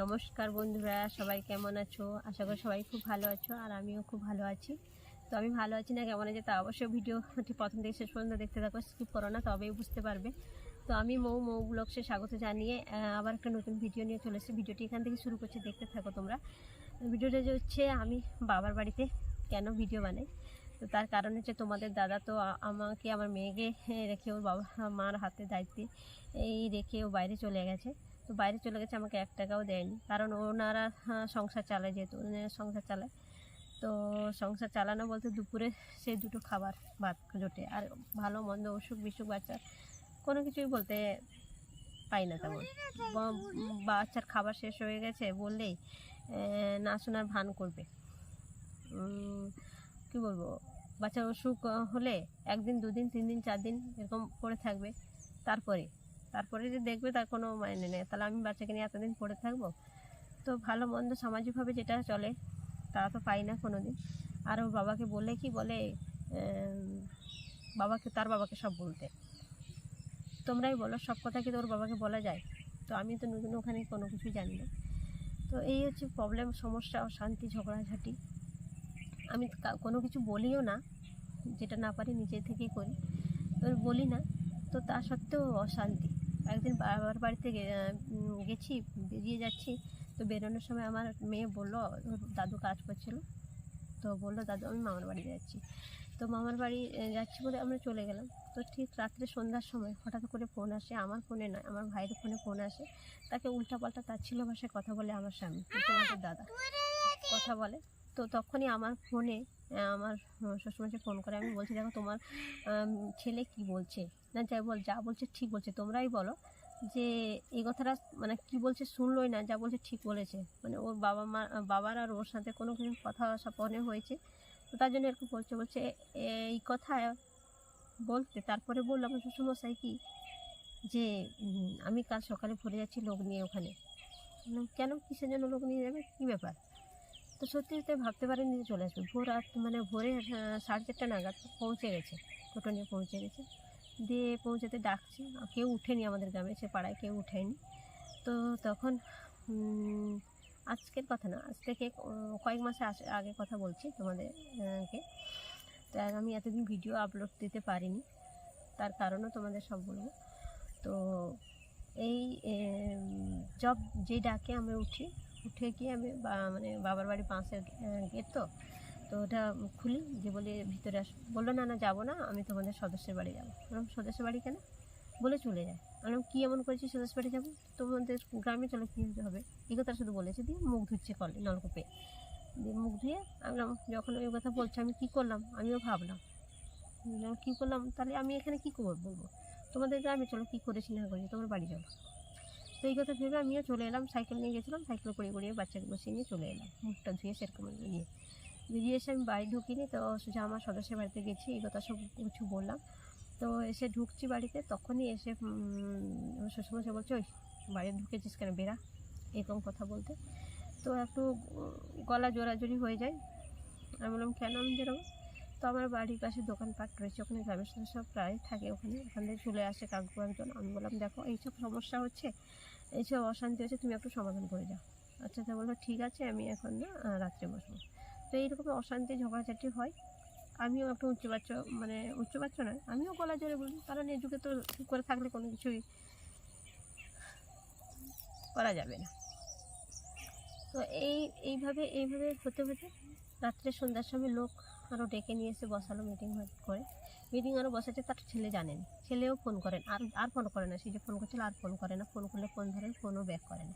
নমস্কার বন্ধুরা, সবাই কেমন আছো? আশা করি সবাই খুব ভালো আছো আর আমিও খুব ভালো আছি। তো আমি ভালো আছি না কেমন আছে তা অবশ্যই ভিডিওটি প্রথম থেকে শেষ পর্যন্ত দেখতে থাকো স্কিপ করো না, তবেই বুঝতে পারবে। তো আমি মৌ মৌ ব্লগসে স্বাগত জানিয়ে আবার একটা নতুন ভিডিও নিয়ে চলে এসেছি। ভিডিওটি এখান থেকে শুরু করছি, দেখতে থাকো তোমরা। ভিডিওটা যে হচ্ছে, আমি বাবার বাড়িতে কেন ভিডিও বানাই? তো তার কারণ হচ্ছে তোমাদের দাদা তো আমাকে, আমার মেয়েকে রেখে ওর বাবা, মার হাতে দায়িত্বে এই রেখে ও বাইরে চলে গেছে। তো বাইরে চলে গেছে আমাকে এক টাকাও দেয়নি। কারণ ওনারা হ্যাঁ, সংসার চালায় যেহেতু ওনারা সংসার চালায়। তো সংসার চালানো বলতে দুপুরে সেই দুটো খাবার ভাত জোটে আর ভালো মন্দ অসুখ বিসুখ বাচ্চা কোনো কিছুই বলতে পাই না তেমন। বাচ্চার খাবার শেষ হয়ে গেছে বললেই না শোনার ভান করবে। কি বলব? বাচ্চার অসুখ হলে একদিন দুদিন তিন দিন চার দিন এরকম পড়ে থাকবে। তারপরে তারপরে যে দেখবে তার কোনো মানে নেই। তাহলে আমি বাচ্চাকে নিয়ে এতদিন পড়ে থাকব? তো ভালো মন্দ সামাজিকভাবে যেটা চলে, তা তো পাই না কোনো দিন আর ওর বাবাকে বলে কি বলে বাবাকে, তার বাবাকে সব বলতে। তোমরাই বলো, সব কথা কি তোর বাবাকে বলা যায়? তো আমি তো নতুন ওখানে কোনো কিছু জানি না। তো এই হচ্ছে প্রবলেম সমস্যা, অশান্তি, ঝগড়াঝাটি। আমি কোনো কিছু বলিও না। যেটা না পারি নিজে থেকেই করি। বলি না। তো তা সত্ত্বেও অশান্তি। একদিন বাবার বাড়িতে গেছি, বেরিয়ে যাচ্ছি। তো বেরোনোর সময় আমার মেয়ে বলল দাদু কাজ করছিল। তো বলল, দাদু, আমি মামার বাড়ি যাচ্ছি। তো মামার বাড়ি যাচ্ছি বলে আমরা চলে গেলাম। তো ঠিক রাত্রে সন্ধ্যার সময় হঠাৎ করে ফোন আসে, আমার ফোনে নয়, আমার ভাইয়ের ফোনে ফোন আসে। তাকে উল্টাপাল্টা তার ছিল ভাষায় কথা বলে আমার স্বামী, তোমাদের দাদা। কথা বলে। তো তখনই আমার ফোনে আমার শ্বশুরমশাই ফোন করে। আমি বলছি, দেখো, তোমার ছেলে কি বলছে? না যাই বল, যা বলছে ঠিক বলছে। তোমরাই বলো যে, এই কথাটা মানে কি বলছে শুনলোই না, যা বলছে ঠিক বলেছে। মানে ওর বাবা মা, বাবার আর ওর সাথে কোনো কিছু কথা ফোনে হয়েছে। তো তার জন্য এরকম বলছে বলছে এই কথা বলতে, তারপরে বললাম শ্বশুরমশাই কি, যে আমি কাল সকালে ভরে যাচ্ছি লোক নিয়ে ওখানে। কেন কিসের জন্য লোক নিয়ে যাবে? কী ব্যাপার? তো সত্যি সত্যি ভাবতে পারেনি যে চলে আসবে। ভোর রাত মানে ভোরে সাড়ে চারটা নাগাদ পৌঁছে গেছে। টোটো নিয়ে পৌঁছে গেছে। দিয়ে পৌঁছাতে ডাকছে। কেউ উঠেনি আমাদের গ্রামে, সে পাড়ায় কেউ উঠেনি। তো তখন আজকের কথা না, আজ থেকে কয়েক মাস আগে কথা বলছি তোমাদেরকে তো আমি এতদিন ভিডিও আপলোড দিতে পারিনি। তার কারণও তোমাদের সব বলব। তো এই জব যেই ডাকে আমি উঠি। উঠে গিয়ে আমি মানে বাবার বাড়ি পাঁচের গেট তো তো ওটা খুলি, যে বলে ভিতরে আস, বলল, না না, যাব না, আমি তোমাদের সদস্যের বাড়ি যাব। বললাম, সদস্যের বাড়ি কেন? বলে চলে যায়। বললাম, কী এমন করেছি সদস্য বাড়ি যাব? তোমাদের গ্রামে চলো, কী হবে? এই কথা শুধু বলেছে, দিয়ে মুখ ধুচ্ছে কলে, নলকূপে। দিয়ে মুখ ধুয়ে আমি যখন ওই কথা বলছে, আমি কী করলাম? আমিও ভাবলাম, কী করলাম? তাহলে আমি এখানে কী করব? বলব, তোমাদের গ্রামে চলো, কী করেছি না করেছি? তোমার বাড়ি চলো তো এই কথা ভেবে আমিও চলে এলাম, সাইকেল নিয়ে গেছিলাম, সাইকেল করে করিয়ে বাচ্চাকে বসিয়ে নিয়ে চলে এলাম। মুখটা ধুয়ে সেরকম নিয়ে বেরিয়ে এসে আমি বাড়ি ঢুকিনি, তো সোজা আমার সদস্যের বাড়িতে গেছি, এই কথা সব কিছু বললাম। তো এসে ঢুকছি বাড়িতে, তখনই এসে শ্বশুরমশাই বলছে, ওই, বাড়ি ঢুকেছিস কেন? বেরা এরকম কথা বলতে। তো একটু গলা জোরাজোরি হয়ে যায়। আমি বললাম, কেন আমি বেরোবো? তো আমার বাড়ির পাশে দোকানপাট রয়েছে, ওখানে গ্রামের সব প্রায় থাকে, ওখানে, ওখান থেকে চলে আসে কাকু একজন। আমি বললাম, দেখো, এইসব সমস্যা হচ্ছে এইসব অশান্তি হচ্ছে তুমি একটু সমাধান করে যাও। আচ্ছা তা বলল, ঠিক আছে, আমি এখন না রাত্রে বসবো। তো এইরকম অশান্তি, ঝগড়াঝাটি হয়। আমিও একটু উচ্চ বাচ্চা মানে উচ্চ বাচ্চা নয়, আমিও গলা জোরে বলি কারণ এই যুগে তো করে থাকলে কোনো কিছুই করা যাবে না। তো এই, এইভাবে এইভাবে হতে হতে রাত্রে সন্ধ্যার সময় লোক আরও ডেকে নিয়ে এসে বসালো মিটিং করে। মিটিং আরও বসাচ্ছে তার ছেলে জানেন। ছেলেও ফোন করেন আর আর ফোন করে না, সে যে ফোন করছিল আর ফোন করে না ফোন করলে ফোন ধরে ফোনও ব্যাক করে না।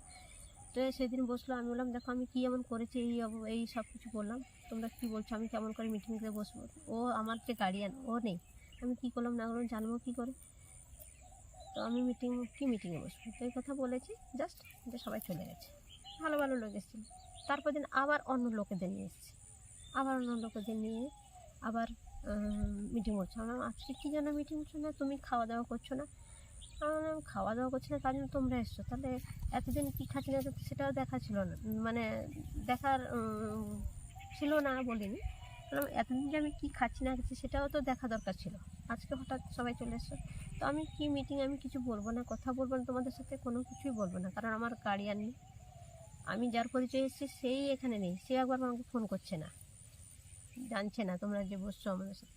তো সেদিন বসল, আমি বললাম, দেখো, আমি কী এমন করেছি, এই এই সব কিছু বললাম, তোমরা কী বলছো, আমি কেমন করে মিটিংতে বসবো? ও আমার যে গার্ডিয়ান ও নেই। আমি কী করলাম না করলাম, জানব কী করে? তো আমি মিটিং কী মিটিংয়ে বসবো? তো এই কথা বলেছি জাস্ট যে সবাই চলে গেছে। ভালো ভালো লোক এসেছিল। তারপর দিন আবার অন্য লোকেদের নিয়ে এসেছে। আবার অন্য লোকেদের নিয়ে আবার মিটিং করছ। আমার আজকে কী জন্য মিটিং করছ না? তুমি খাওয়া দাওয়া করছ না? আমি বললাম, খাওয়া দাওয়া করছি না তার জন্য তোমরা এসছো। তাহলে এতদিন কী খাচ্ছি না সেটাও দেখা ছিল না। মানে দেখার ছিল না বলিনি। বললাম, এতদিন যে আমি কী খাচ্ছি না খাচ্ছি সেটাও তো দেখা দরকার ছিল। আজকে হঠাৎ সবাই চলে এসছো। তো আমি কি মিটিং আমি কিছু বলব না কথা বলব না তোমাদের সাথে কোনো কিছুই বলব না কারণ আমার গার্ডিয়ান নেই। আমি যার পরিচয় এসেছি সেই এখানে নেই। সে একবার আমাকে ফোন করছে না। জানছে না তোমরা যে বসছো আমাদের সাথে।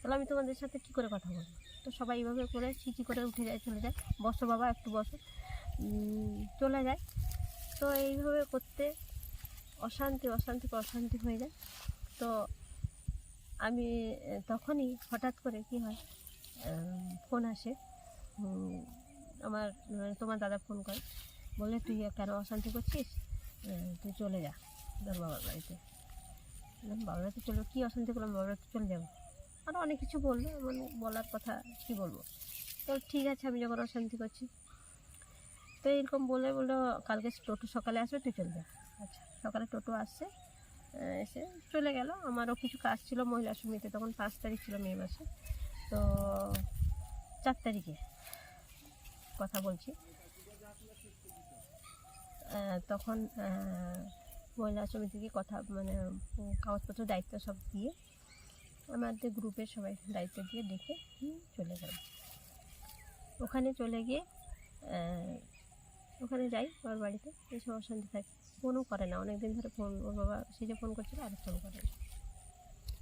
তাহলে আমি তোমাদের সাথে কী করে কথা বলব? তো সবাই এইভাবে করে চিচি করে উঠে যায়, চলে যায়। বসো বাবা, একটু বসো। চলে যায়। তো এইভাবে করতে অশান্তি অশান্তি অশান্তি হয়ে যায়। তো আমি, তখনই হঠাৎ করে কি হয় ফোন আসে। আমার মানে তোমার দাদা ফোন করে। বলে, তুই কেন অশান্তি করছিস? তুই চলে যা। তোর বাবার বাড়িতে। বাবার বাড়িতে চলে, কী অশান্তি করলাম? বাবার বাড়িতে চলে যাব। আরও অনেক কিছু বলল মানে বলার কথা কী বলব? তো ঠিক আছে, আমি যখন অশান্তি করছি। তো এরকম বলে বলল, কালকে টোটো সকালে আসবে, তুই চলে যা। আচ্ছা সকালে টোটো আসছে এসে চলে গেল। আমারও কিছু কাজ ছিল মহিলা সমিতি তখন পাঁচ তারিখ ছিল মে মাসে। তো চার তারিখে কথা বলছি। তখন মহিলা সমিতিকে কথা মানে কাগজপত্র দায়িত্ব সব দিয়ে আমাদের গ্রুপের সবাই দায়িত্ব দিয়ে হুম, চলে গেল। ওখানে চলে গিয়ে ওখানে যাই ওর বাড়িতে এসব অশান্তি থাকে। ফোনও করে না অনেক দিন ধরে ফোন ওর বাবা সে যে ফোন করছিল আর ফোন করে না।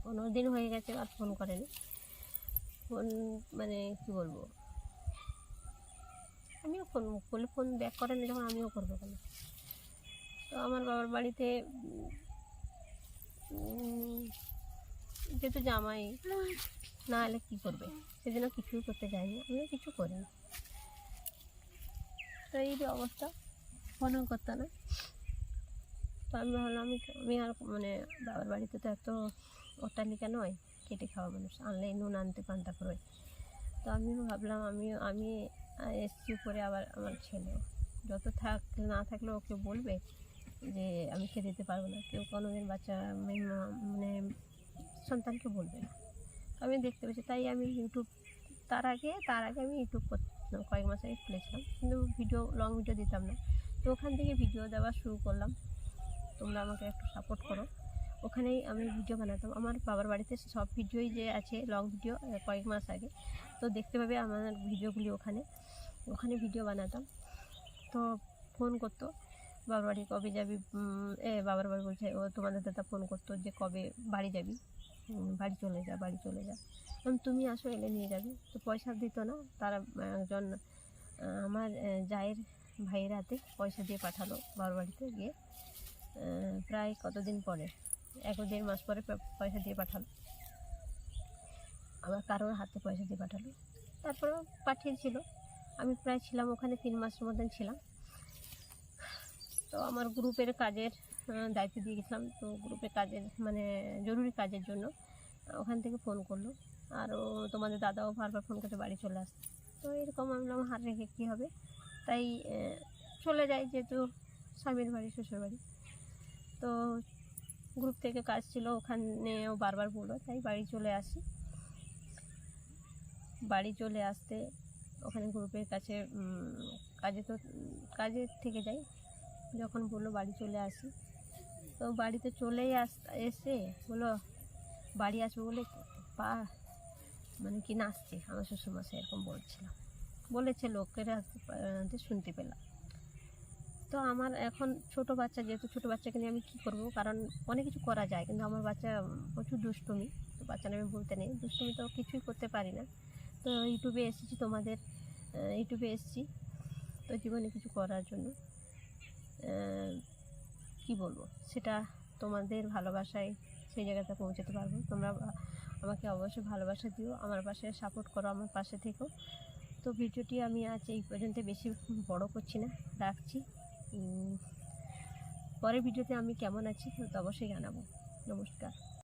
পনেরো দিন হয়ে গেছে আর ফোন করেনি ফোন মানে কি বলব? আমিও ফোন করলে ফোন ব্যাক করে না যখন আমিও করব কেন? তো আমার বাবার বাড়িতে যেহেতু জামাই, না এলে কী করবে? সেজন্য কিছুই করতে যায়নি। আমিও কিছু করিনি। তো এই যে অবস্থা ফোনও করতে না। তো আমি ভাবলাম, আমি আমি আর মানে বাবার বাড়িতে তো এত অট্টালিকা নয়, কেটে খাওয়া মানুষ। আনলে নুন আনতে পান্তা করে তো আমিও ভাবলাম আমি আমি এসছি উপরে আবার আমার ছেলে। যত থাক, না থাকলে ওকে বলবে যে আমি খেতে দিতে পারব না। কেউ কোনো দিন বাচ্চা মানে সন্তানকে বলবে না। আমি দেখতে পেয়েছি তাই আমি ইউটিউব তার আগে তার আগে আমি ইউটিউব কয়েক মাস আগে খুলেছিলাম। কিন্তু ভিডিও লং ভিডিও দিতাম না। তো ওখান থেকে ভিডিও দেওয়া শুরু করলাম। তোমরা আমাকে একটু সাপোর্ট করো। ওখানেই আমি ভিডিও বানাতাম। আমার বাবার বাড়িতে সব ভিডিওই যে আছে লং ভিডিও কয়েক মাস আগে। তো দেখতে পাবে আমার ভিডিওগুলি ওখানে। ওখানে ভিডিও বানাতাম। তো ফোন করতো। বাবার বাড়ি কবে যাবি? এ বাবার বাড়ি বলছে, ও তোমাদের দাদা ফোন করতো যে কবে বাড়ি যাবি? বাড়ি চলে যা, বাড়ি চলে যা। তুমি আসো এলে নিয়ে যাবে। তো পয়সা দিত না, তারা, একজন আমার জায়ের ভাইয়ের হাতে পয়সা দিয়ে পাঠালো বাবার বাড়িতে গিয়ে। প্রায় কতদিন পরে? এক দেড় মাস পরে পয়সা দিয়ে পাঠালো। আবার কারোর হাতে পয়সা দিয়ে পাঠালো। তারপরেও পাঠিয়েছিল। আমি প্রায় ছিলাম ওখানে তিন মাসের মতন ছিলাম। তো আমার গ্রুপের কাজের দায়িত্ব দিয়ে গেছিলাম তো গ্রুপের কাজের মানে জরুরি কাজের জন্য ওখান থেকে ফোন করল। আর ও তোমাদের দাদাও বারবার ফোন করতে বাড়ি চলে আসছে। তো এরকম আমি বললাম, হাত রেখে কী হবে? তাই চলে যাই যেহেতু স্বামীর বাড়ি, শ্বশুর বাড়ি। তো গ্রুপ থেকে কাজ ছিল, ওখানেও বারবার বলল, তাই বাড়ি চলে আসি। বাড়ি চলে আসতে ওখানে গ্রুপের কাছে কাজে তো কাজের থেকে যাই। যখন বলল বাড়ি চলে আসি। তো বাড়িতে চলেই আস, এসে বলো বাড়ি আসব বলে পা মানে কি নাচছে? আমার শ্বশুরমশাই এরকম বলছিলাম বলেছে লোকেরা শুনতে পেলাম। তো আমার এখন ছোট বাচ্চা, যেহেতু ছোট বাচ্চাকে নিয়ে আমি কী করব? কারণ অনেক কিছু করা যায়, কিন্তু আমার বাচ্চা প্রচুর দুষ্টুমি। তো বাচ্চা নামে বলতে নেই। দুষ্টুমি তো কিছুই করতে পারি না। তো ইউটিউবে এসেছি তোমাদের ইউটিউবে এসেছি। তো জীবনে কিছু করার জন্য। কি বলব? সেটা তোমাদের ভালোবাসায় সেই জায়গাতে পৌঁছাতে পারব। তোমরা আমাকে অবশ্যই ভালোবাসা দিও, আমার পাশে সাপোর্ট করো, আমার পাশে থেকেও তো ভিডিওটি আমি আজ এই পর্যন্ত বেশি বড় করছি না, রাখছি। পরের ভিডিওতে আমি কেমন আছি, তো অবশ্যই জানাব। নমস্কার।